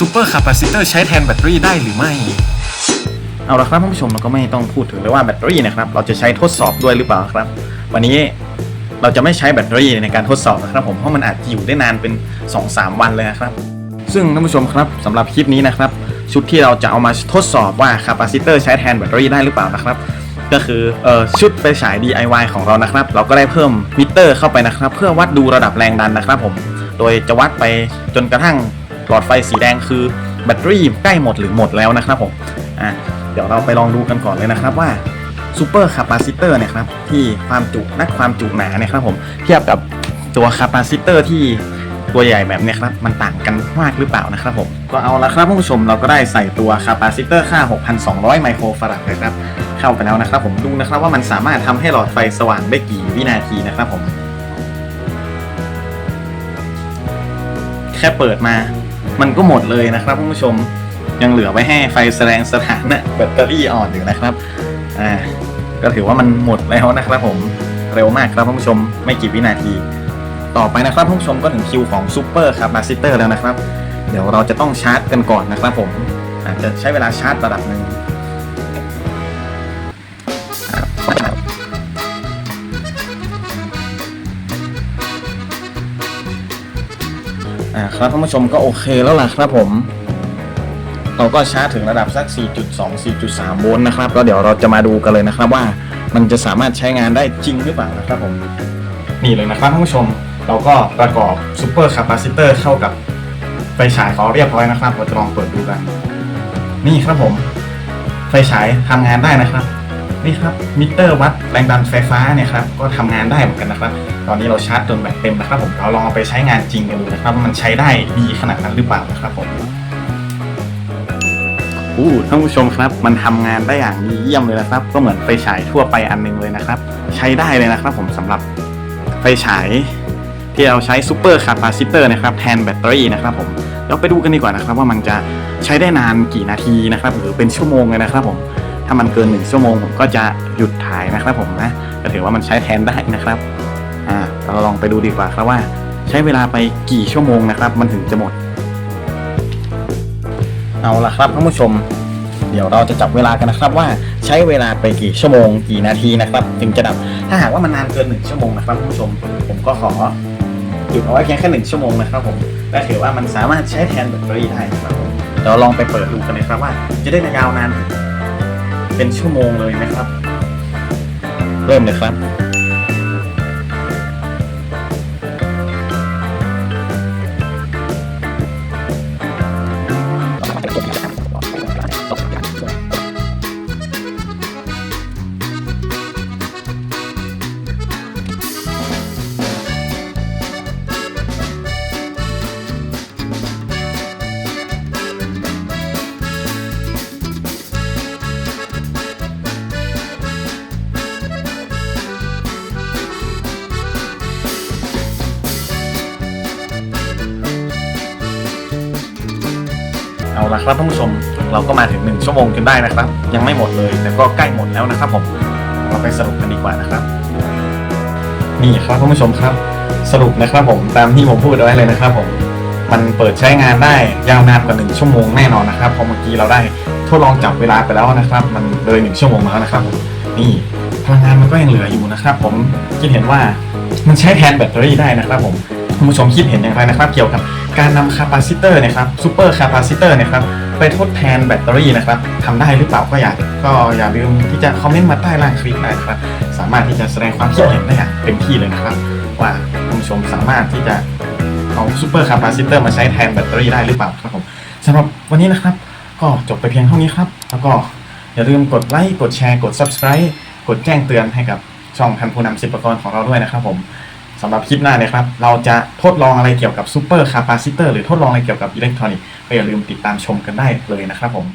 ซูเปอร์คาปาซิเตอร์ใช้แทนแบตเตอรี่ได้หรือไม่ เอาละครับท่านผู้ชมเราก็ไม่ต้องพูดถึงเลยว่าแบตเตอรี่นะครับ เราจะใช้ทดสอบด้วยหรือเปล่าครับ วันนี้เราจะไม่ใช้แบตเตอรี่ในการทดสอบนะครับ ผมเพราะมันอาจอยู่ได้นานเป็น 2-3 วันเลยนะครับ ซึ่งท่านผู้ชมครับสำหรับคลิปนี้นะครับ ชุดที่เราจะเอามาทดสอบว่าคาปาซิเตอร์ใช้แทนแบตเตอรี่ได้หรือเปล่านะครับก็คือออชุดไฟฉาย DIY ของเรานะครับ เราก็ได้เพิ่มมิเตอร์เข้าไปนะครับ เพื่อวัดดูระดับแรงดันนะครับผม โดยจะวัดไปจนกระทั่ง หลอดไฟสีแดงคือแบตเตอรี่ใกล้หมดหรือหมดแล้วนะครับผมอะเดี๋ยวเราไปลองดูกันก่อนเลยนะครับว่าซูเปอร์คาปาซิเตอร์เนี่ยครับที่ความจุนักความจุหนาเนี่ยครับผมเทียบกับตัวคาปาซิเตอร์ที่ตัวใหญ่แบบนี้ครับมันต่างกันมากหรือเปล่านะครับผมก็เอาละครับผู้ชมเราก็ได้ใส่ตัวคาปาซิเตอร์ค่า 6,200 ไมโครฟาราดเลยครับเข้าไปแล้วนะครับผมดูนะครับว่ามันสามารถทำให้หลอดไฟสว่างได้กี่วินาทีนะครับผม แค่เปิดมา มันก็หมดเลยนะครับท่านผู้ชมยังเหลือไว้ให้ไฟแสดงสถานะแบตเตอรี่อ่อนอยู่นะครับอ่าก็ถือว่ามันหมดแล้วนะครับผมเร็วมากครับท่านผู้ชมไม่กี่วินาที ต่อไปนะครับท่านผู้ชมก็ถึงคิวของซูเปอร์ครับมาซิเตอร์แล้วนะครับ เดี๋ยวเราจะต้องชาร์จกันก่อนนะครับผมอาจจะใช้เวลาชาร์จระดับหนึ่ง อ่าครับท่านผู้ชมก็โอเคแล้วล่ะครับผม เราก็ชาร์จถึงระดับสัก 4.2 4.3 โวลต์นะครับแล้วเดี๋ยวเราจะมาดูกันเลยนะครับว่ามันจะสามารถใช้งานได้จริงหรือเปล่านะครับผม นี่เลยนะครับท่านผู้ชม เราก็ประกอบซูเปอร์คาปาซิเตอร์เข้ากับไฟฉายเขาเรียบร้อยนะครับเราจะลองเปิดดูกัน นี่ครับผม ไฟฉายทำงานได้นะครับ นี่ครับมิเตอร์วัดแรงดันไฟฟ้าเนี่ยครับก็ทำงานได้เหมือนกันนะครับ ตอนนี้เราชาร์จจนแบตเต็มนะครับผมเราลองเอาไปใช้งานจริงกันดูนะครับว่ามันใช้ได้ดีขนาดนั้นหรือเปล่านะครับผมอู้ท่านผู้ชมครับ มันทำงานได้อย่างดีเยี่ยมเลยนะครับ ก็เหมือนไฟฉายทั่วไปอันหนึงเลยนะครับ ใช้ได้เลยนะครับ ผมสำหรับไฟฉายที่เราใช้ซูเปอร์คาปาซิเตอร์นะครับแทนแบตเตอรี่นะครับผมเดี๋ยวไปดูกันดีกว่านะครับว่ามันจะใช้ได้นานกี่นาทีนะครับ หรือเป็นชั่วโมงเลยนะครับผม ถ้ามันเกินหนึ่งชั่วโมงผมก็จะหยุดถ่ายนะครับผมนะก็ถือว่ามันใช้แทนได้นะครับอ่าเราลองไปดูดีกว่าครับว่า ใช้เวลาไปกี่ชั่วโมงนะครับ มันถึงจะหมด เอาละครับท่านผู้ชม เดี๋ยวเราจะจับเวลากันนะครับว่าใช้เวลาไปกี่ชั่วโมง กี่นาทีนะครับถึงจะดับถ้าหากว่ามันนานเกินหนึ่งชั่วโมงนะครับท่านผู้ชม ผมก็ขอหยุดเอาไว้เพียงแค่หนึ่งชั่วโมงนะครับผมและถือว่ามันสามารถใช้แทนแบตเตอรี่ได้นะครับผมเดี๋ยวลองไปเปิดดูกันเลยครับว่า จะได้ยาวนานถึง เป็นชั่วโมงเลยไหมครับ เริ่มเลยครับ เอาละครับท่านผู้ชม เราก็มาถึง 1 ชั่วโมงจนได้นะครับ ยังไม่หมดเลยแต่ก็ใกล้หมดแล้วนะครับผมเราไปสรุปกันดีกว่านะครับนี่ครับท่านผู้ชมครับ สรุปนะครับผมตามที่ผมพูดเอาไว้เลยนะครับผมมันเปิดใช้งานได้ยาวนานกว่า 1 ชั่วโมงแน่นอนนะครับเพราะเมื่อกี้เราได้ทดลองจับเวลาไปแล้วนะครับ มันเลย 1 ชั่วโมงแล้วนะครับ นี่พลังงานมันก็ยังเหลืออยู่นะครับ ผมคิดเห็นว่ามันใช้แทนแบตเตอรี่ได้นะครับ ผมคุณผู้ชมคิดเห็นอย่างไรนะครับ เกี่ยวกับ การนำคาปาซิเตอร์นะครับซูเปอร์คาปาซิเตอร์นะครับไปทดแทนแบตเตอรี่นะครับทำได้หรือเปล่าก็อยากก็อย่าลืมที่จะคอมเมนต์มาใต้ล่างคลิปได้ครับ สามารถที่จะแสดงความคิดเห็นได้อย่างเต็มที่เลยนะครับ ว่าคุณผู้ชมสามารถที่จะเอาซูเปอร์คาปาซิเตอร์มาใช้แทนแบตเตอรี่ได้หรือเปล่าครับผมสำหรับวันนี้นะครับ ก็จบไปเพียงเท่านี้ครับ แล้วก็อย่าลืมกดไลค์กดแชร์กด subscribe กดแจ้งเตือนให้กับช่องทันผู้นำสิบประกรของเราด้วยนะครับผม สำหรับคลิปหน้าเนี่ยครับ เราจะทดลองอะไรเกี่ยวกับซูเปอร์คาปาซิเตอร์หรือทดลองอะไรเกี่ยวกับอิเล็กทรอนิกส์ก็อย่าลืมติดตามชมกันได้เลยนะครับผม